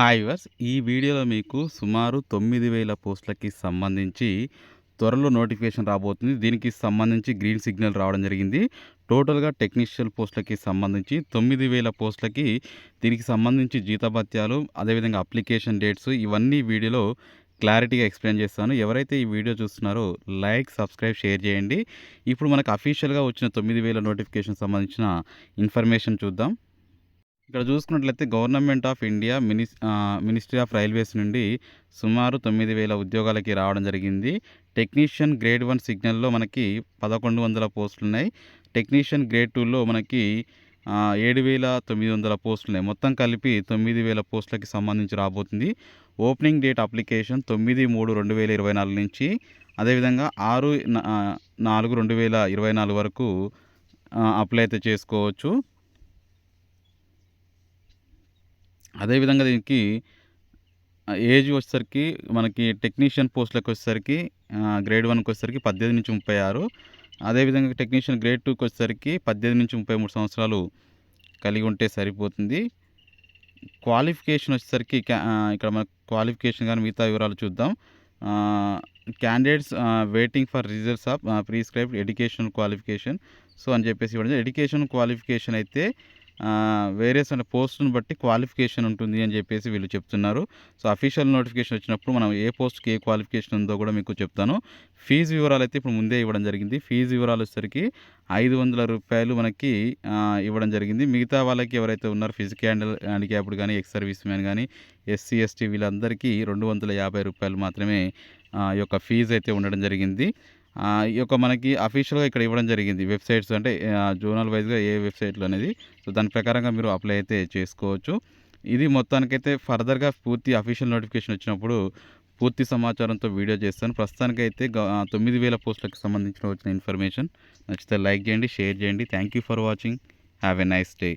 Hi verse ఈ వీడియోలో మీకు సుమారు తొమ్మిది వేల పోస్టులకి సంబంధించి త్వరలో నోటిఫికేషన్ రాబోతుంది. దీనికి సంబంధించి గ్రీన్ సిగ్నల్ రావడం జరిగింది. టోటల్గా టెక్నీషియల్ పోస్టులకి సంబంధించి తొమ్మిది వేల పోస్టులకి దీనికి సంబంధించి జీతభత్యాలు అదేవిధంగా అప్లికేషన్ డేట్స్ ఇవన్నీ వీడియోలో క్లారిటీగా ఎక్స్ప్లెయిన్ చేస్తాను. ఎవరైతే ఈ వీడియో చూస్తున్నారో లైక్ సబ్స్క్రైబ్ షేర్ చేయండి. ఇప్పుడు మనకు అఫీషియల్గా వచ్చిన తొమ్మిది వేల నోటిఫికేషన్ సంబంధించిన ఇన్ఫర్మేషన్ చూద్దాం. ఇక్కడ చూసుకున్నట్లయితే government of India minis ministry of railways నుండి సుమారు తొమ్మిది వేల ఉద్యోగాలకి రావడం జరిగింది. టెక్నీషియన్ గ్రేడ్ వన్ సిగ్నల్లో మనకి పదకొండు వందల పోస్టులు ఉన్నాయి టెక్నీషియన్ గ్రేడ్ టూలో మనకి ఏడు వేల తొమ్మిది వందల పోస్టులు ఉన్నాయి మొత్తం కలిపి తొమ్మిది వేల పోస్టులకి సంబంధించి రాబోతుంది. ఓపెనింగ్ డేట్ అప్లికేషన్ తొమ్మిది మూడు రెండు వేల ఇరవై నాలుగు నుంచి అదేవిధంగా ఆరు నాలుగు రెండు వేల ఇరవై నాలుగు వరకు అప్లై అయితే చేసుకోవచ్చు. అదేవిధంగా దీనికి ఏజ్ వచ్చేసరికి మనకి టెక్నీషియన్ పోస్టులకు వచ్చేసరికి గ్రేడ్ వన్కి వచ్చేసరికి పద్దెనిమిది నుంచి ముప్పై ఆరు అదేవిధంగా టెక్నీషియన్ గ్రేడ్ టూకి వచ్చేసరికి పద్దెనిమిది నుంచి ముప్పై మూడు సంవత్సరాలు కలిగి ఉంటే సరిపోతుంది. క్వాలిఫికేషన్ వచ్చేసరికి ఇక్కడ మన క్వాలిఫికేషన్ కానీ మిగతా వివరాలు చూద్దాం. Candidates waiting for results of prescribed education qualification. So అని చెప్పేసి ఇవ్వడం ఎడ్యుకేషన్ క్వాలిఫికేషన్ అయితే వేరియస్ అంటే పోస్టును బట్టి క్వాలిఫికేషన్ ఉంటుంది అని చెప్పేసి వీళ్ళు చెప్తున్నారు. సో అఫీషియల్ నోటిఫికేషన్ వచ్చినప్పుడు మనం ఏ పోస్ట్కి ఏ క్వాలిఫికేషన్ ఉందో కూడా మీకు చెప్తాను. ఫీజు వివరాలు అయితే ఇప్పుడు ముందే ఇవ్వడం జరిగింది. ఫీజు వివరాలు వచ్చేసరికి ఐదు వందల రూపాయలు మనకి ఇవ్వడం జరిగింది. మిగతా వాళ్ళకి ఎవరైతే ఉన్నారో ఫిజికల్ హ్యాండిక్యాప్డ్ కానీ ఎక్స్ సర్వీస్ మ్యాన్ కానీ ఎస్సీ ఎస్టీ వీళ్ళందరికీ రెండు వందల యాభై రూపాయలు మాత్రమే ఆ, ఈ యొక్క ఫీజు అయితే ఉండడం జరిగింది. ఈ యొక్క మనకి అఫీషియల్గా ఇక్కడ ఇవ్వడం జరిగింది వెబ్సైట్స్ అంటే జోనల్ వైజ్గా ఏ వెబ్సైట్లు అనేది. సో దాని ప్రకారంగా మీరు అప్లై అయితే చేసుకోవచ్చు. ఇది మొత్తానికైతే ఫర్దర్గా పూర్తి అఫీషియల్ నోటిఫికేషన్ వచ్చినప్పుడు పూర్తి సమాచారంతో వీడియో చేస్తాను. ప్రస్తుతానికైతే తొమ్మిది వేల పోస్టులకు సంబంధించిన వచ్చిన ఇన్ఫర్మేషన్ నచ్చితే లైక్ చేయండి షేర్ చేయండి. Thank you for watching have a nice day